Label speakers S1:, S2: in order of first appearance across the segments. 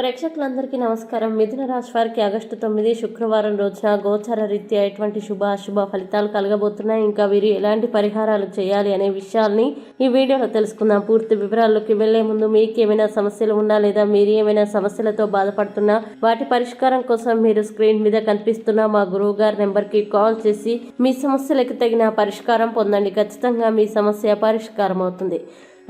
S1: ప్రేక్షకులందరికీ నమస్కారం. మిథున రాశి వారికి ఆగస్టు తొమ్మిది శుక్రవారం రోజున గోచర రీత్యా ఎటువంటి శుభ అశుభ ఫలితాలు కలగబోతున్నాయి? ఇంకా వీరు ఎలాంటి పరిహారాలు చేయాలి అనే విషయాల్ని ఈ వీడియోలో తెలుసుకుందాం. పూర్తి వివరాల్లోకి వెళ్ళే ముందు మీకు ఏమైనా సమస్యలు ఉన్నా లేదా మీరు ఏమైనా సమస్యలతో బాధపడుతున్నా వాటి పరిష్కారం కోసం మీరు స్క్రీన్ మీద కనిపిస్తున్న మా గురువు గారి నెంబర్కి కాల్ చేసి మీ సమస్యలకు తగిన పరిష్కారం పొందండి. ఖచ్చితంగా మీ సమస్య పరిష్కారం అవుతుంది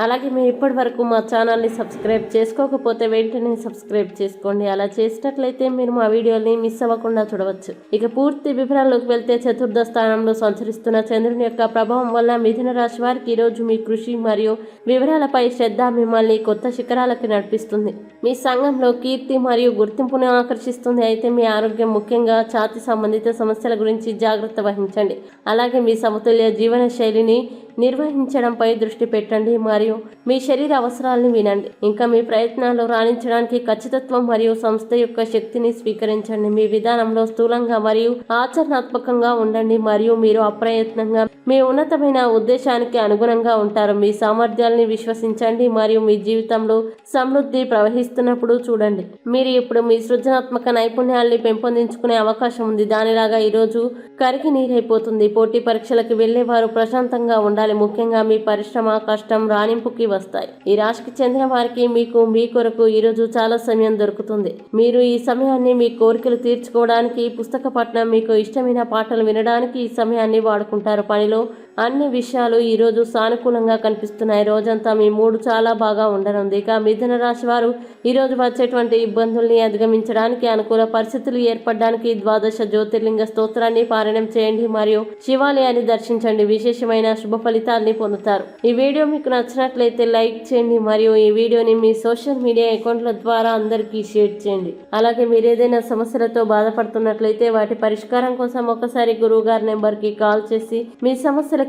S1: అలాగే మీరు ఇప్పటి వరకు మా ఛానల్ని సబ్స్క్రైబ్ చేసుకోకపోతే వెంటనే సబ్స్క్రైబ్ చేసుకోండి. అలా చేసినట్లయితే మీరు మా వీడియోని మిస్ అవ్వకుండా చూడవచ్చు. ఇక పూర్తి వివరాల్లోకి వెళ్తే చతుర్థ స్థానంలో సంచరిస్తున్న చంద్రుని యొక్క ప్రభావం వల్ల మిథున రాశి వారికి ఈరోజు మీ కృషి మరియు వివరాలపై శ్రద్ధ మిమ్మల్ని కొత్త శిఖరాలకి నడిపిస్తుంది. మీ సంఘంలో కీర్తి మరియు గుర్తింపును ఆకర్షిస్తుంది. అయితే మీ ఆరోగ్యం ముఖ్యంగా ఛాతి సంబంధిత సమస్యల గురించి జాగ్రత్త వహించండి. అలాగే మీ సమతుల్య జీవన శైలిని నిర్వహించడంపై దృష్టి పెట్టండి మరియు మీ శరీర అవసరాలను వినండి. ఇంకా మీ ప్రయత్నాలు రాణించడానికి ఖచ్చితత్వం మరియు సంస్థ యొక్క శక్తిని స్వీకరించండి. మీ విధానంలో స్థూలంగా మరియు ఆచరణాత్మకంగా ఉండండి మరియు మీరు అప్రయత్నంగా మీ ఉన్నతమైన ఉద్దేశానికి అనుగుణంగా ఉంటారు. మీ సామర్థ్యాల్ని విశ్వసించండి మరియు మీ జీవితంలో సమృద్ధి ప్రవహిస్తున్నప్పుడు చూడండి. మీరు ఇప్పుడు మీ సృజనాత్మక నైపుణ్యాల్ని పెంపొందించుకునే అవకాశం ఉంది. దానిలాగా ఈరోజు కరికి నీరైపోతుంది. పోటీ పరీక్షలకు వెళ్ళే వారు ప్రశాంతంగా ఉండాలి. ముఖ్యంగా మీ పరిశ్రమ కష్టం రాణింపుకి వస్తాయి. ఈ రాశికి చెందిన వారికి మీకు మీ కొరకు ఈరోజు చాలా సమయం దొరుకుతుంది. మీరు ఈ సమయాన్ని మీ కోరికలు తీర్చుకోవడానికి పుస్తక పఠనం మీకు ఇష్టమైన పాటలు వినడానికి ఈ సమయాన్ని వాడుకుంటారు. పనిలో అన్ని విషయాలు ఈరోజు సానుకూలంగా కనిపిస్తున్నాయి. రోజంతా మీ మూడు చాలా బాగా ఉండనుంది. ఇక మిథున రాశి వారు ఈరోజు వచ్చేటువంటి ఇబ్బందుల్ని అధిగమించడానికి అనుకూల పరిస్థితులు ఏర్పడడానికి ద్వాదశ జ్యోతిర్లింగ స్తోత్రాన్ని పారాయణం చేయండి మరియు శివాలయాన్ని దర్శించండి. విశేషమైన శుభ ఫలితాల్ని పొందుతారు. ఈ వీడియో మీకు నచ్చినట్లయితే లైక్ చేయండి మరియు ఈ వీడియోని మీ సోషల్ మీడియా అకౌంట్ల ద్వారా అందరికీ షేర్ చేయండి. అలాగే మీరు ఏదైనా సమస్యలతో బాధపడుతున్నట్లయితే వాటి పరిష్కారం కోసం ఒకసారి గురువు గారి నెంబర్కి కాల్ చేసి మీ సమస్యలకు